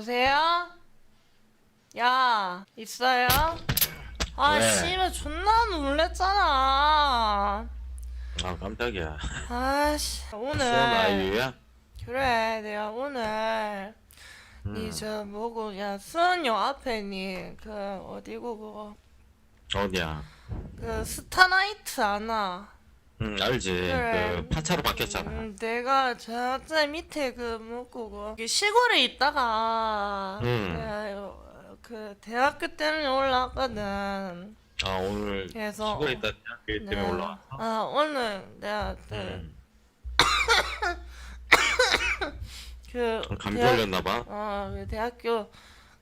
여보세요? 야, 있어요? 아, 왜? 씨발, 존나 놀랬잖아. 아 깜짝이야. 아씨, 오늘. 아이유야? 그래, 내가 오늘. 음. 니저 뭐고, 야, 수원역 앞에 니, 그, 어디고, 그거. 어디야? 그, 스타나이트 아나? 응 알지. 그래. 그 파차로 바뀌었잖아. 음, 내가 저저 밑에 그 뭐고 그 시골에 있다가 음. 내가 요- 그 대학교 때문에 올라왔거든. 아 오늘 그래서 시골에 있다 대학교 때문에 내가- 올라왔어? 아 오늘 내가 그, 응. 그 감기 대학- 걸렸나 봐. 어, 그 대학교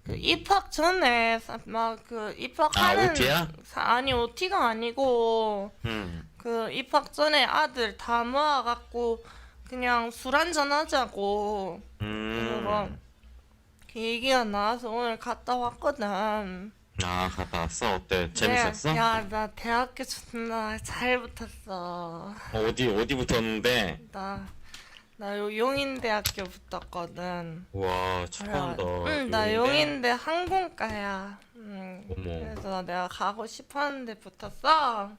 그 입학 전에 막그아 입학하는 OT야? 사- 아니 OT가 아니고 응. 그 입학 전에 아들 다 모아갖고 그냥 술 한잔 하자고 그거 음. 그 얘기가 나와서 오늘 갔다 왔거든. 아 갔다 왔어. 어때? 재밌었어? 야, 나 대학교 존나 잘 붙었어. 어디 어디 붙었는데? 나, 나 요 용인대학교 붙었거든. 와 축하한다. 응, 나 용인대? 용인대 항공과야. 응. 어머. 그래서 내가 가고 싶었는데 붙었어.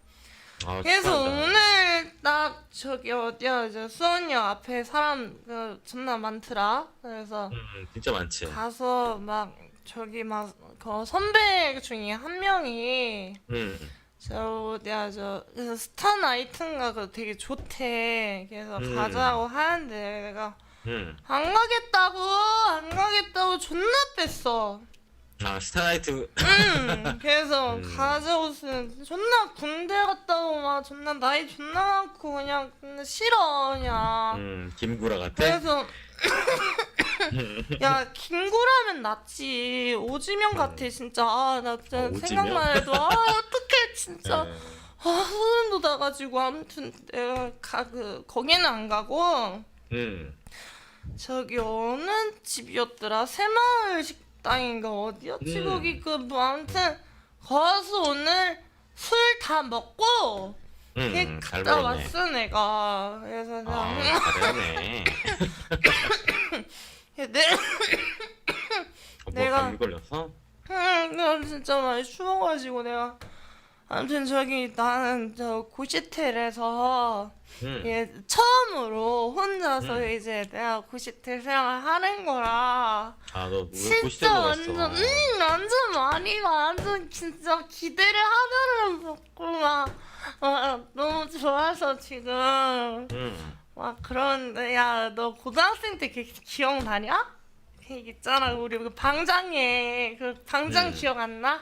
아, 그래서 축하한다. 오늘 딱 저기 어디야, 저 수원역 앞에 사람 그 존나 많더라. 그래서 응, 진짜 많지. 가서 막 저기 막 그 선배 중에 한 명이 응. 저 내가 저 그래서 스타 나이트인가 그 되게 좋대. 그래서 음. 가자고 하는데 내가 응. 안 가겠다고 안 가겠다고 존나 뺐어. 아 스타라이트. 응. 그래서 음. 쓰는 존나 군대 갔다 오고 막 존나 나이 존나 많고 그냥 근데 싫어 그냥. 응. 김구라 같아? 그래서 야 김구라면 낫지 오지명 같아 진짜 아, 나 진짜 아, 오지명? 생각만 해도 아 어떡해 진짜 네. 아 소름 돋아가지고 아무튼 내가 가그 거기는 안 가고 응. 저기 어느 집이었더라 새마을 식 당인가 어디였지 음. 거기 그 뭐 아무튼 거기서 오늘 술 다 먹고 응. 걔 음, 잘 갔다 먹었네. 왔어 내가 그래서 아 잘했네. 내 어, 뭐 내가- 감기 걸렸어? 응, 나 진짜 많이 추워가지고 내가 아무튼 저기 나는 저 고시텔에서 응. 예, 처음으로 혼자서 음. 이제 내가 고시텔 생활 하는 거라 아너 진짜. 완전 음 완전 많이 완전 진짜 기대를 하나를 먹고 막 아, 너무 좋아서 지금 응. 막 그런데 야 너 고등학생 때 기, 기억나냐? 그 있잖아 우리 그 방장에 그 방장 음. 기억 안 나?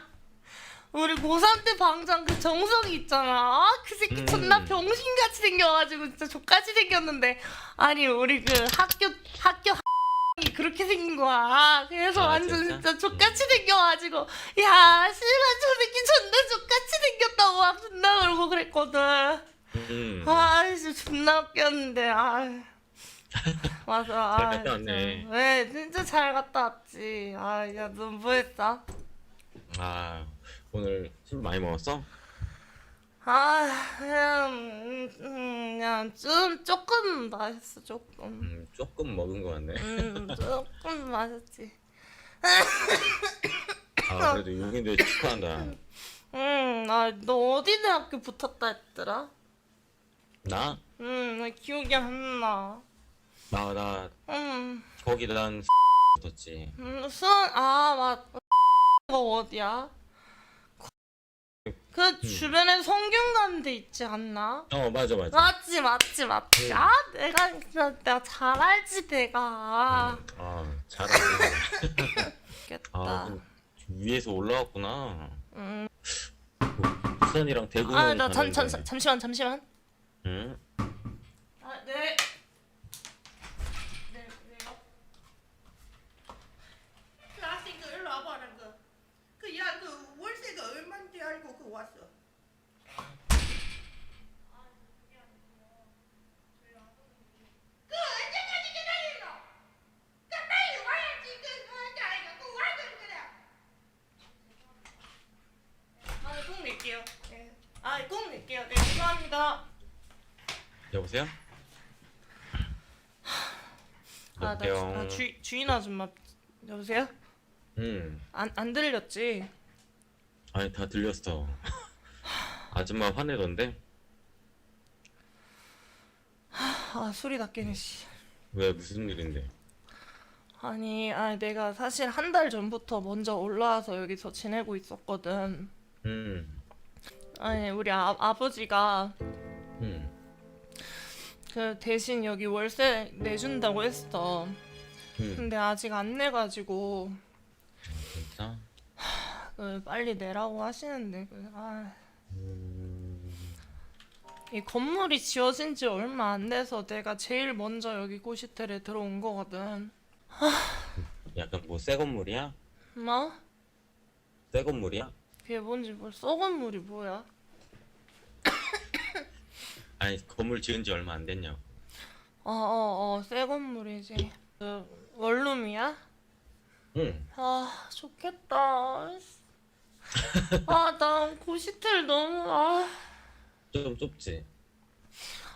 우리 고3 때 방장 그 정석이 있잖아 아, 그 새끼 음. 존나 병신같이 생겨가지고 진짜 족같이 생겼는데 아니 우리 그 학교 학교 이 그렇게 생긴 거야 그래서 아, 완전 진짜? 진짜 족같이 생겨가지고 야 씨발 저 새끼 존나 족같이 생겼다고 막 존나 그러고 그랬거든 응. 아, 진짜 존나 웃겼는데, 아. 맞아. 아, 잘 갔다 왔네. 진짜. 왜, 진짜 잘 갔다 왔지. 아, 야, 너 뭐? 아 오늘 술 많이 먹었어? 아, 그냥, 음, 음, 그냥 좀, 조금 마셨어, 조금. 음 조금 먹은 거 같네. 음, 조금 마셨지. 아 그래도 용인대 축하한다. 음, 아, 너 어디 대학교 붙었다 했더라? 나? 음, 나 기억이 안 나. 나 나 음, 거기 난 붙었지. 음, 수원, 아, 맞, 거 어디야? 그 주변에 성균 가는 데 있지 않나? 어 맞아 맞아. 맞지, 맞지, 맞지. 응. 아, 내가 진짜 내가 잘 알지, 내가. 아 잘하네. 아 위에서 올라왔구나. 음. 부산이랑 대구. 아, 나 잠, 잠, 잠- 잠시만, 잠시만. 응? 아, 네. 네, 왜요? 그 학생 그 일로 와봐라 그. 그 야 그 월세가 얼마인지 알고 그 왔어. 그 언제까지 기다리노? 그 빨리 와야지 그 그한테 알고 그 와서 그래. 아, 꼭 낼게요. 네. 낼게요. 네, 감사합니다. 여보세요? 아, 나, 주, 여보세요? 아 주, 주인 아줌마 여보세요? 음. 안, 안 들렸지? 아니 다 들렸어. 아줌마 화내던데? 아 술이 낫겠네 씨. 왜 무슨 일인데? 아니 아 내가 사실 한 달 전부터 먼저 올라와서 여기서 지내고 있었거든 음. 아니 우리 아, 아버지가 음. 그 대신 여기 월세 내준다고 했어 음. 근데 아직 안 내가지고 진짜? 그 빨리 내라고 하시는데 그, 아, 음. 이 건물이 지어진 지 얼마 안 돼서 내가 제일 먼저 여기 고시텔에 들어온 거거든 약간 뭐 새 건물이야? 뭐? 새 건물이야? 그게 뭔지 뭘 썩은 물이 뭐야? 아니 건물 지은 지 얼마 안 됐냐고. 어어어 새 건물이지 그 원룸이야? 응. 아 좋겠다 아나 고시텔 너무 아, 좀 좁지.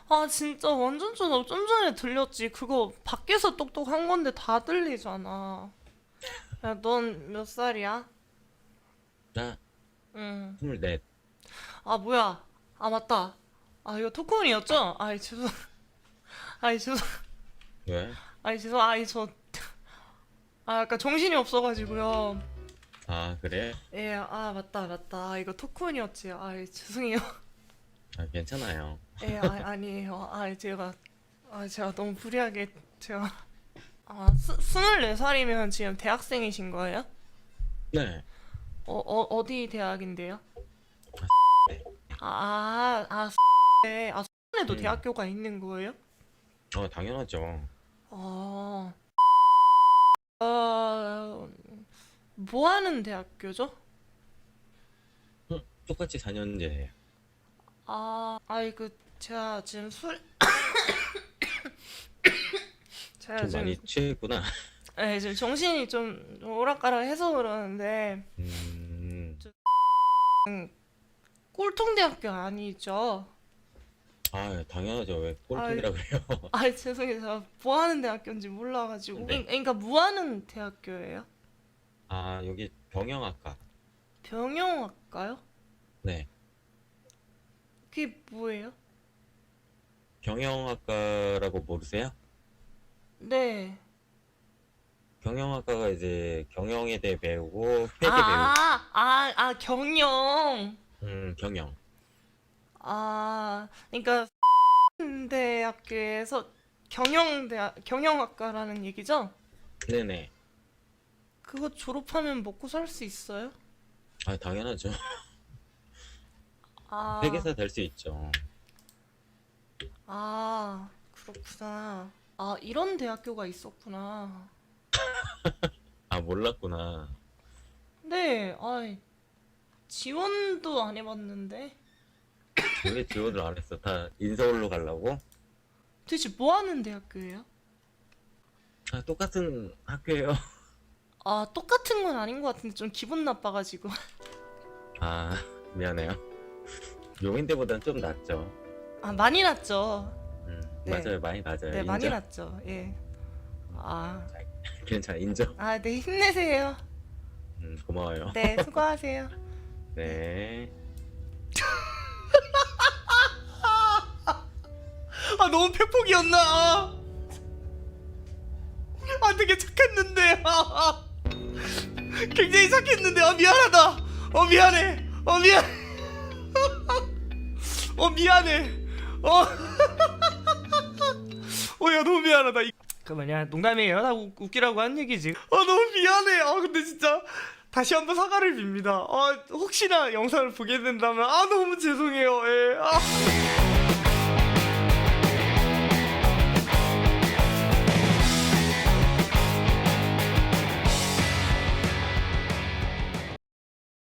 아 진짜 완전 좀, 좀 전에 들렸지 그거 밖에서 똑똑한 건데 다 들리잖아 야 넌 몇 살이야? 나 응. 스물넷. 아 뭐야 아 맞다 아 이거 토크온이었죠? 아이 죄송 아이 죄송 왜? 아이 죄송 아이 저 아 약간 정신이 없어가지고요 아 그래? 예, 아 맞다 맞다 이거 토크온이었지. 아 죄송해요. 아 괜찮아요. 예, 아, 아니에요. 아 제가 아 제가 너무 불리하게 제가 아 스, 스물네 살이면 지금 대학생이신 거예요? 네. 어, 어 어디 대학인데요? 아아 아, 네. 아 수원에도 음. 대학교가 있는 거예요? 어 당연하죠. 아, 어, 뭐 하는 대학교죠? 응, 똑같이 4년제예요. 아, 아이 그 제가 지금 술 제가 좀 지금 많이 취했구나. 네, 지금 정신이 좀 오락가락해서 그러는데 음. 꼴통대학교 아니죠? 아 당연하죠. 왜 꼴통이라 그래요? 아 죄송해요, 제가 뭐 하는 대학교인지 몰라가지고 네. 그러니까 뭐 하는 대학교예요? 아 여기 경영학과. 병영학과요? 네. 그게 뭐예요? 경영학과라고 모르세요? 네. 경영학과가 이제 경영에 대해 배우고 회계 배우고. 아, 아, 아 경영. 음 경영. 아, 그러니까 대학교에서 경영대학 경영학과라는 얘기죠? 네네. 그거 졸업하면 먹고 살 수 있어요? 아 당연하죠. 아, 회계사 될 수 있죠. 아, 그렇구나. 아, 이런 대학교가 있었구나. 아 몰랐구나. 네, 아, 지원도 안 해봤는데. 왜 지원을 안 했어? 다 인서울로 가려고? 도대체 뭐 하는 대학교예요? 아 똑같은 학교예요. 아, 똑같은 건 아닌 것 같은데 좀 기분 나빠가지고. 아 미안해요. 용인대보단 좀 낫죠. 아, 많이 났죠. 음, 네. 맞아요, 많이 낮아요. 네, 많이 인정. 났죠. 예. 아, 괜찮아, 인정. 아, 네, 힘내세요. 음, 고마워요. 네, 수고하세요. 네. 아, 너무 팩폭이었나? 아, 되게 착했는데. 아, 굉장히 착했는데. 아, 미안하다. 어, 미안해. 어, 미안. 어, 미안해. 어. 어, 야, 너무 미안하다. 이- 잠깐만요. 농담이에요. 나 웃- 웃기라고 한 얘기지. 아, 너무 미안해. 아, 근데 진짜 다시 한번 사과를 빕니다. 아, 혹시나 영상을 보게 된다면 아, 너무 죄송해요. 예. 아.